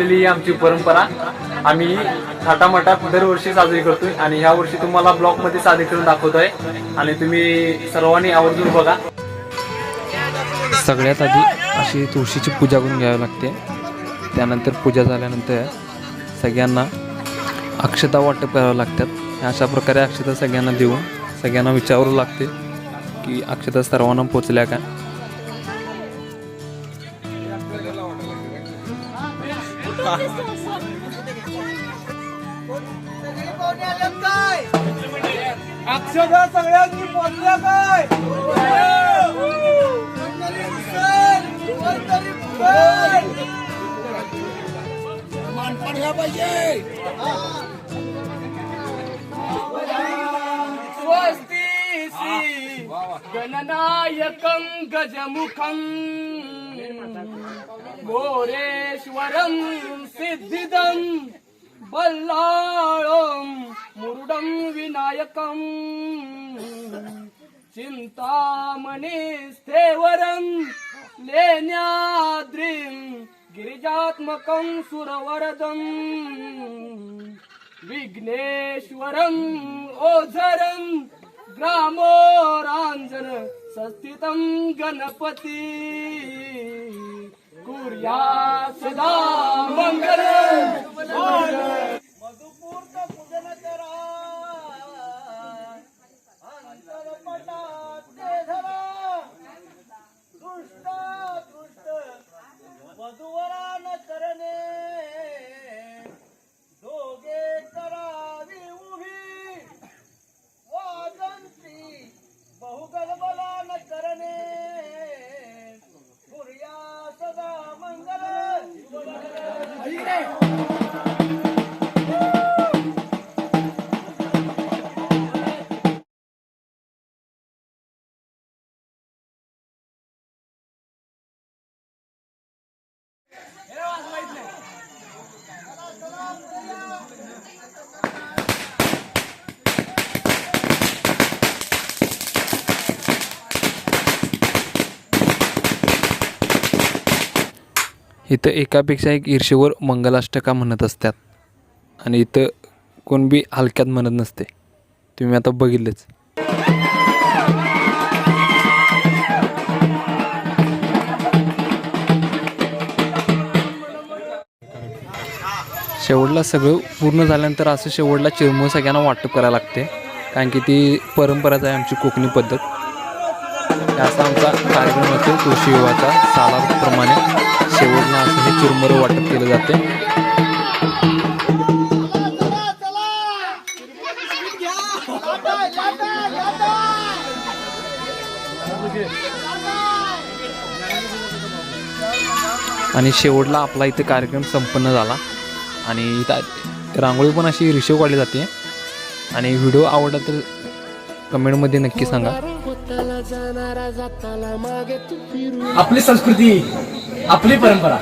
ही आमची परंपरा. आम्ही थाटामाटात दरवर्षी साजरी करतोय आणि ह्या वर्षी तुम्हाला ब्लॉगमध्ये साजरी करून दाखवतोय. आणि तुम्ही सर्वांनी आवर्जून बघा. सगळ्यात आधी अशी तुळशीची पूजा करून घ्यावी लागते. त्यानंतर पूजा झाल्यानंतर सगळ्यांना अक्षता वाटप करावं लागतात. अशा प्रकारे अक्षता सगळ्यांना देऊन सगळ्यांना विचारावं लागते की अक्षता सर्वांना पोचल्या का? अक्षदा सगळ्यांनी पोचल्या काय मानपण पाहिजे स्वस्ति गणनायकं गजमुखं। ईश्वरं सिद्धिदं बल्लाळं मुरुडं विनायकं. चिन्तामणि स्थेवरं लेण्याद्रिं गिरिजात्मकं सुरवरदम् विघ्नेश्वरम् ओझरं ग्रामोराञ्जन संस्थितं गणपति. कुर्या Hey! इथं एकापेक्षा एक ईर्षेवर मंगलाष्टका म्हणत असतात. आणि इथं कोण बी हलक्यात म्हणत नसते. तुम्ही आता बघितलेच. शेवटला सगळं पूर्ण झाल्यानंतर असं शेवटला चिरमुळ सगळ्यांना वाटप करायला लागते. कारण की ती परंपराच आहे आमची कोकणी पद्धत. असा आमचा कार्यक्रम असतो तुळशी विवाहाचा सालाप्रमाणे. शेवटला असं हे चुरमुर वाटप केलं जाते. आणि शेवटला आपला इथे कार्यक्रम संपन्न झाला. आणि इथं रांगोळी पण अशी रिशेव काढली जाते. आणि व्हिडिओ आवडला तर कमेंटमध्ये नक्की सांगा. आपली संस्कृती आपली परंपरा.